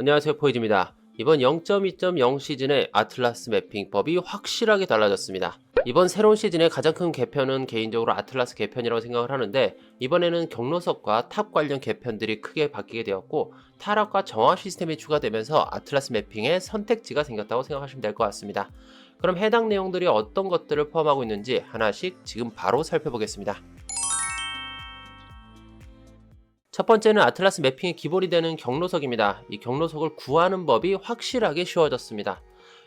안녕하세요 포이즈입니다. 이번 0.2.0 시즌의 아틀라스 매핑법이 확실하게 달라졌습니다. 이번 새로운 시즌의 가장 큰 개편은 개인적으로 아틀라스 개편이라고 생각을 하는데 이번에는 경로석과 탑 관련 개편들이 크게 바뀌게 되었고 타락과 정화 시스템이 추가되면서 아틀라스 매핑의 선택지가 생겼다고 생각하시면 될 것 같습니다. 그럼 해당 내용들이 어떤 것들을 포함하고 있는지 하나씩 지금 바로 살펴보겠습니다. 첫 번째는 아틀라스 매핑의 기본이 되는 경로석입니다. 이 경로석을 구하는 법이 확실하게 쉬워졌습니다.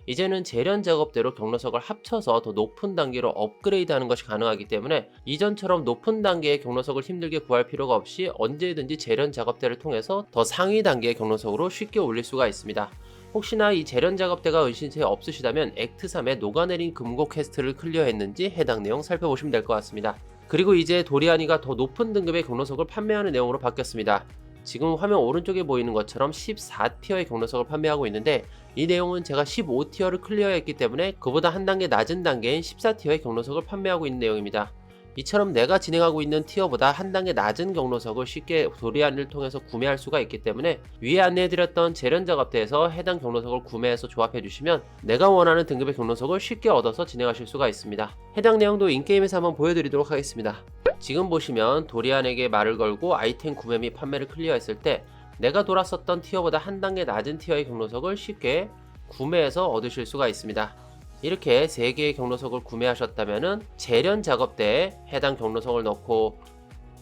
이제는 재련 작업대로 경로석을 합쳐서 더 높은 단계로 업그레이드 하는 것이 가능하기 때문에 이전처럼 높은 단계의 경로석을 힘들게 구할 필요가 없이 언제든지 재련 작업대를 통해서 더 상위 단계의 경로석으로 쉽게 올릴 수가 있습니다. 혹시나 이 재련 작업대가 은신처에 없으시다면 액트 3의 녹아내린 금고 퀘스트를 클리어했는지 해당 내용 살펴보시면 될 것 같습니다. 그리고 이제 도리아니가 더 높은 등급의 경로석을 판매하는 내용으로 바뀌었습니다. 지금 화면 오른쪽에 보이는 것처럼 14티어의 경로석을 판매하고 있는데 이 내용은 제가 15티어를 클리어했기 때문에 그보다 한 단계 낮은 단계인 14티어의 경로석을 판매하고 있는 내용입니다. 이처럼 내가 진행하고 있는 티어보다 한 단계 낮은 경로석을 쉽게 도리안을 통해서 구매할 수가 있기 때문에 위에 안내해드렸던 재련 작업대에서 해당 경로석을 구매해서 조합해 주시면 내가 원하는 등급의 경로석을 쉽게 얻어서 진행하실 수가 있습니다. 해당 내용도 인게임에서 한번 보여드리도록 하겠습니다. 지금 보시면 도리안에게 말을 걸고 아이템 구매 및 판매를 클리어했을 때 내가 돌았었던 티어보다 한 단계 낮은 티어의 경로석을 쉽게 구매해서 얻으실 수가 있습니다. 이렇게 3개의 경로석을 구매하셨다면 재련 작업대에 해당 경로석을 넣고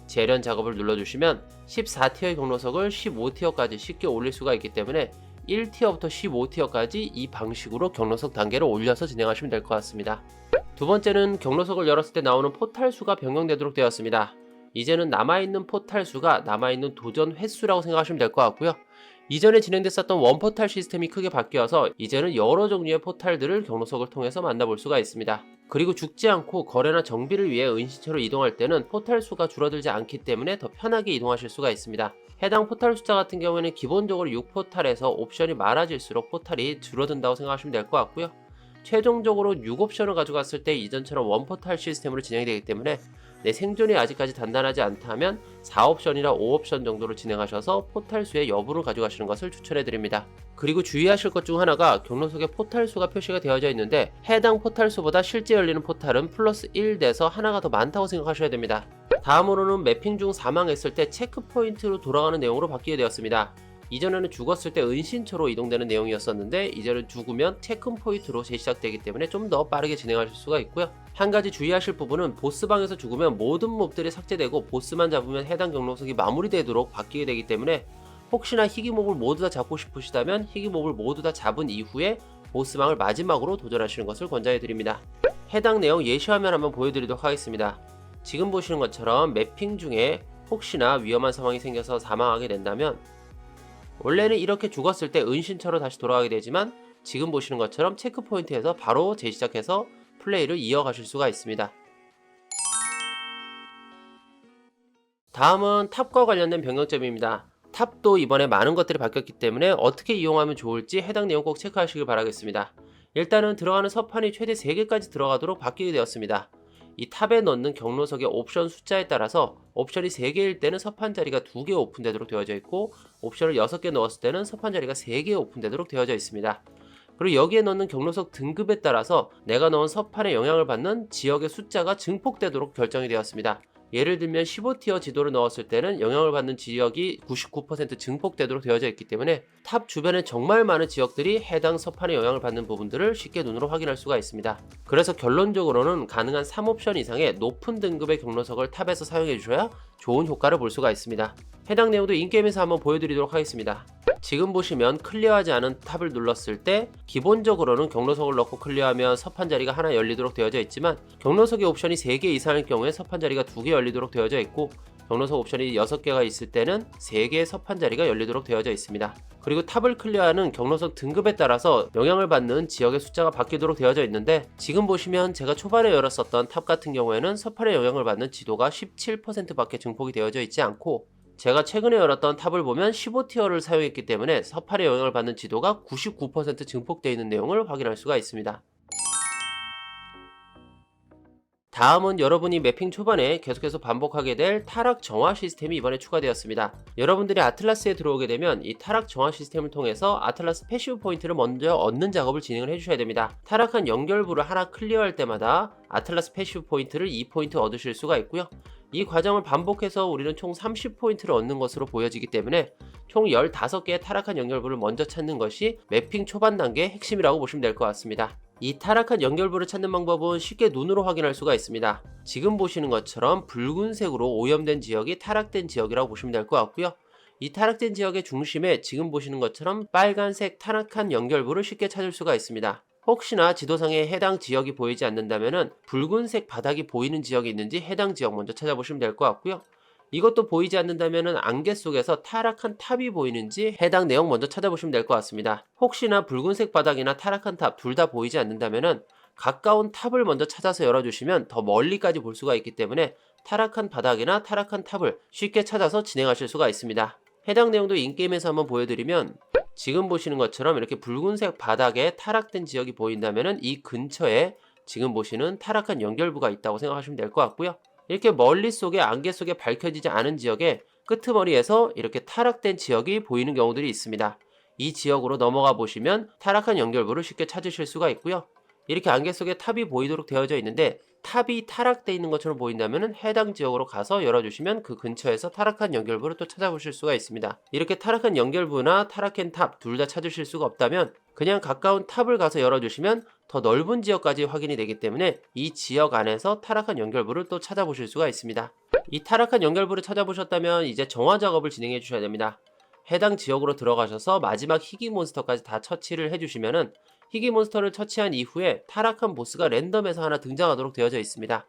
재련 작업을 눌러주시면 14티어의 경로석을 15티어까지 쉽게 올릴 수가 있기 때문에 1티어부터 15티어까지 이 방식으로 경로석 단계를 올려서 진행하시면 될 것 같습니다. 두 번째는 경로석을 열었을 때 나오는 포탈 수가 변경되도록 되었습니다. 이제는 남아있는 포탈 수가 남아있는 도전 횟수라고 생각하시면 될 것 같고요. 이전에 진행됐었던 원포탈 시스템이 크게 바뀌어서 이제는 여러 종류의 포탈들을 경로석을 통해서 만나볼 수가 있습니다. 그리고 죽지 않고 거래나 정비를 위해 은신처로 이동할 때는 포탈 수가 줄어들지 않기 때문에 더 편하게 이동하실 수가 있습니다. 해당 포탈 숫자 같은 경우에는 기본적으로 6포탈에서 옵션이 많아질수록 포탈이 줄어든다고 생각하시면 될 것 같고요. 최종적으로 6옵션을 가져갔을 때 이전처럼 원포탈 시스템으로 진행이 되기 때문에 내 생존이 아직까지 단단하지 않다면 4옵션이나 5옵션 정도로 진행하셔서 포탈 수의 여부를 가져가시는 것을 추천해 드립니다. 그리고 주의하실 것 중 하나가 경로석에 포탈 수가 표시가 되어져 있는데 해당 포탈 수보다 실제 열리는 포탈은 플러스 1 돼서 하나가 더 많다고 생각하셔야 됩니다. 다음으로는 매핑 중 사망했을 때 체크 포인트로 돌아가는 내용으로 바뀌게 되었습니다. 이전에는 죽었을 때 은신처로 이동되는 내용이었었는데 이제는 죽으면 체크 포인트로 재시작되기 때문에 좀 더 빠르게 진행하실 수가 있고요. 한 가지 주의하실 부분은 보스방에서 죽으면 모든 몹들이 삭제되고 보스만 잡으면 해당 경로석이 마무리되도록 바뀌게 되기 때문에 혹시나 희귀몹을 모두 다 잡고 싶으시다면 희귀몹을 모두 다 잡은 이후에 보스방을 마지막으로 도전하시는 것을 권장해 드립니다. 해당 내용 예시화면 한번 보여드리도록 하겠습니다. 지금 보시는 것처럼 매핑 중에 혹시나 위험한 상황이 생겨서 사망하게 된다면 원래는 이렇게 죽었을 때 은신처로 다시 돌아가게 되지만 지금 보시는 것처럼 체크포인트에서 바로 재시작해서 플레이를 이어가실 수가 있습니다. 다음은 탑과 관련된 변경점입니다. 탑도 이번에 많은 것들이 바뀌었기 때문에 어떻게 이용하면 좋을지 해당 내용 꼭 체크하시길 바라겠습니다. 일단은 들어가는 서판이 최대 3개까지 들어가도록 바뀌게 되었습니다. 이 탑에 넣는 경로석의 옵션 숫자에 따라서 옵션이 3개일 때는 서판 자리가 2개 오픈되도록 되어져 있고 옵션을 6개 넣었을 때는 서판 자리가 3개 오픈되도록 되어져 있습니다. 그리고 여기에 넣는 경로석 등급에 따라서 내가 넣은 서판에 영향을 받는 지역의 숫자가 증폭되도록 결정이 되었습니다. 예를 들면 15티어 지도를 넣었을 때는 영향을 받는 지역이 99% 증폭되도록 되어져 있기 때문에 탑 주변에 정말 많은 지역들이 해당 서판에 영향을 받는 부분들을 쉽게 눈으로 확인할 수가 있습니다. 그래서 결론적으로는 가능한 3옵션 이상의 높은 등급의 경로석을 탑에서 사용해 주셔야 좋은 효과를 볼 수가 있습니다. 해당 내용도 인게임에서 한번 보여드리도록 하겠습니다. 지금 보시면 클리어하지 않은 탑을 눌렀을 때 기본적으로는 경로석을 넣고 클리어하면 서판 자리가 하나 열리도록 되어져 있지만 경로석의 옵션이 3개 이상일 경우에 서판 자리가 2개 열리도록 되어져 있고 경로석 옵션이 6개가 있을 때는 3개의 서판 자리가 열리도록 되어져 있습니다. 그리고 탑을 클리어하는 경로석 등급에 따라서 영향을 받는 지역의 숫자가 바뀌도록 되어져 있는데 지금 보시면 제가 초반에 열었었던 탑 같은 경우에는 서판에 영향을 받는 지도가 17%밖에 증폭이 되어져 있지 않고 제가 최근에 열었던 탑을 보면 15티어를 사용했기 때문에 서팔의 영향을 받는 지도가 99% 증폭되어 있는 내용을 확인할 수가 있습니다. 다음은 여러분이 매핑 초반에 계속해서 반복하게 될 타락 정화 시스템이 이번에 추가되었습니다. 여러분들이 아틀라스에 들어오게 되면 이 타락 정화 시스템을 통해서 아틀라스 패시브 포인트를 먼저 얻는 작업을 진행을 해주셔야 됩니다. 타락한 연결부를 하나 클리어할 때마다 아틀라스 패시브 포인트를 2포인트 얻으실 수가 있고요. 이 과정을 반복해서 우리는 총 30포인트를 얻는 것으로 보여지기 때문에 총 15개의 타락한 연결부를 먼저 찾는 것이 매핑 초반 단계의 핵심이라고 보시면 될 것 같습니다. 이 타락한 연결부를 찾는 방법은 쉽게 눈으로 확인할 수가 있습니다. 지금 보시는 것처럼 붉은색으로 오염된 지역이 타락된 지역이라고 보시면 될 것 같고요. 이 타락된 지역의 중심에 지금 보시는 것처럼 빨간색 타락한 연결부를 쉽게 찾을 수가 있습니다. 혹시나 지도상에 해당 지역이 보이지 않는다면 붉은색 바닥이 보이는 지역이 있는지 해당 지역 먼저 찾아보시면 될 것 같고요. 이것도 보이지 않는다면 안개 속에서 타락한 탑이 보이는지 해당 내용 먼저 찾아보시면 될 것 같습니다. 혹시나 붉은색 바닥이나 타락한 탑 둘 다 보이지 않는다면 가까운 탑을 먼저 찾아서 열어주시면 더 멀리까지 볼 수가 있기 때문에 타락한 바닥이나 타락한 탑을 쉽게 찾아서 진행하실 수가 있습니다. 해당 내용도 인게임에서 한번 보여드리면 지금 보시는 것처럼 이렇게 붉은색 바닥에 타락된 지역이 보인다면 이 근처에 지금 보시는 타락한 연결부가 있다고 생각하시면 될 것 같고요. 이렇게 멀리 속에 안개 속에 밝혀지지 않은 지역의 끄트머리에서 이렇게 타락된 지역이 보이는 경우들이 있습니다. 이 지역으로 넘어가 보시면 타락한 연결부를 쉽게 찾으실 수가 있고요. 이렇게 안개 속에 탑이 보이도록 되어져 있는데 탑이 타락되어 있는 것처럼 보인다면 해당 지역으로 가서 열어주시면 그 근처에서 타락한 연결부를 또 찾아보실 수가 있습니다. 이렇게 타락한 연결부나 타락한 탑 둘 다 찾으실 수가 없다면 그냥 가까운 탑을 가서 열어주시면 더 넓은 지역까지 확인이 되기 때문에 이 지역 안에서 타락한 연결부를 또 찾아보실 수가 있습니다. 이 타락한 연결부를 찾아보셨다면 이제 정화 작업을 진행해 주셔야 됩니다. 해당 지역으로 들어가셔서 마지막 희귀 몬스터까지 다 처치를 해주시면은 희귀 몬스터를 처치한 이후에 타락한 보스가 랜덤에서 하나 등장하도록 되어져 있습니다.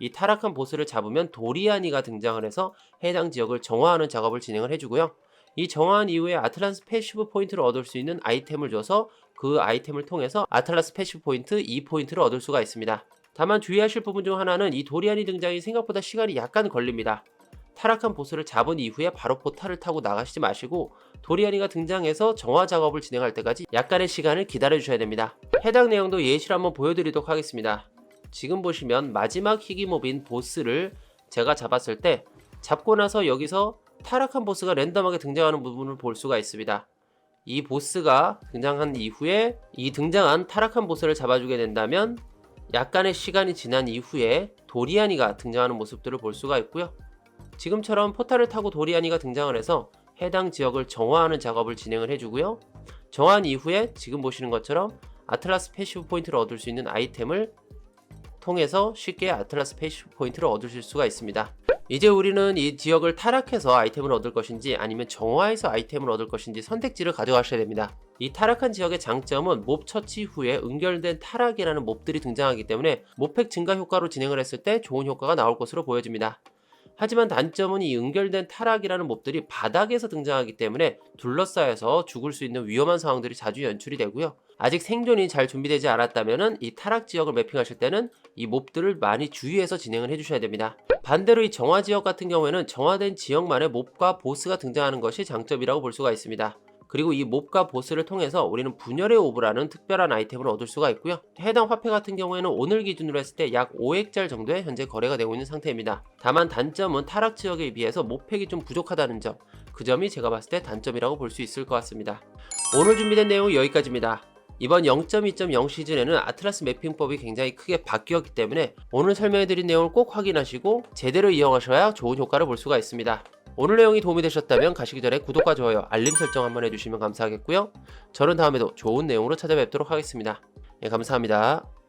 이 타락한 보스를 잡으면 도리아니가 등장을 해서 해당 지역을 정화하는 작업을 진행을 해주고요. 이 정화한 이후에 아틀라스 패시브 포인트를 얻을 수 있는 아이템을 줘서 그 아이템을 통해서 아틀라스 패시브 포인트 2포인트를 얻을 수가 있습니다. 다만 주의하실 부분 중 하나는 이 도리아니 등장이 생각보다 시간이 약간 걸립니다. 타락한 보스를 잡은 이후에 바로 포탈을 타고 나가시지 마시고 도리아니가 등장해서 정화 작업을 진행할 때까지 약간의 시간을 기다려 주셔야 됩니다. 해당 내용도 예시를 한번 보여드리도록 하겠습니다. 지금 보시면 마지막 희귀몹인 보스를 제가 잡았을 때 잡고 나서 여기서 타락한 보스가 랜덤하게 등장하는 부분을 볼 수가 있습니다. 이 보스가 등장한 이후에 이 등장한 타락한 보스를 잡아주게 된다면 약간의 시간이 지난 이후에 도리아니가 등장하는 모습들을 볼 수가 있고요. 지금처럼 포탈을 타고 도리아니가 등장을 해서 해당 지역을 정화하는 작업을 진행을 해주고요. 정화한 이후에 지금 보시는 것처럼 아틀라스 패시브 포인트를 얻을 수 있는 아이템을 통해서 쉽게 아틀라스 패시브 포인트를 얻으실 수가 있습니다. 이제 우리는 이 지역을 타락해서 아이템을 얻을 것인지 아니면 정화해서 아이템을 얻을 것인지 선택지를 가져가셔야 됩니다. 이 타락한 지역의 장점은 몹 처치 후에 응결된 타락이라는 몹들이 등장하기 때문에 몹팩 증가 효과로 진행을 했을 때 좋은 효과가 나올 것으로 보여집니다. 하지만 단점은 이 응결된 타락이라는 몹들이 바닥에서 등장하기 때문에 둘러싸여서 죽을 수 있는 위험한 상황들이 자주 연출이 되고요. 아직 생존이 잘 준비되지 않았다면 이 타락 지역을 매핑하실 때는 이 몹들을 많이 주의해서 진행을 해주셔야 됩니다. 반대로 이 정화 지역 같은 경우에는 정화된 지역만의 몹과 보스가 등장하는 것이 장점이라고 볼 수가 있습니다. 그리고 이 몹과 보스를 통해서 우리는 분열의 오브라는 특별한 아이템을 얻을 수가 있고요. 해당 화폐 같은 경우에는 오늘 기준으로 했을 때 약 5획짜리 정도에 현재 거래가 되고 있는 상태입니다. 다만 단점은 타락 지역에 비해서 몹팩이 좀 부족하다는 점. 그 점이 제가 봤을 때 단점이라고 볼 수 있을 것 같습니다. 오늘 준비된 내용은 여기까지입니다. 이번 0.2.0 시즌에는 아틀라스 매핑법이 굉장히 크게 바뀌었기 때문에 오늘 설명해드린 내용을 꼭 확인하시고 제대로 이용하셔야 좋은 효과를 볼 수가 있습니다. 오늘 내용이 도움이 되셨다면 가시기 전에 구독과 좋아요, 알림 설정 한번 해주시면 감사하겠고요. 저는 다음에도 좋은 내용으로 찾아뵙도록 하겠습니다. 예, 감사합니다.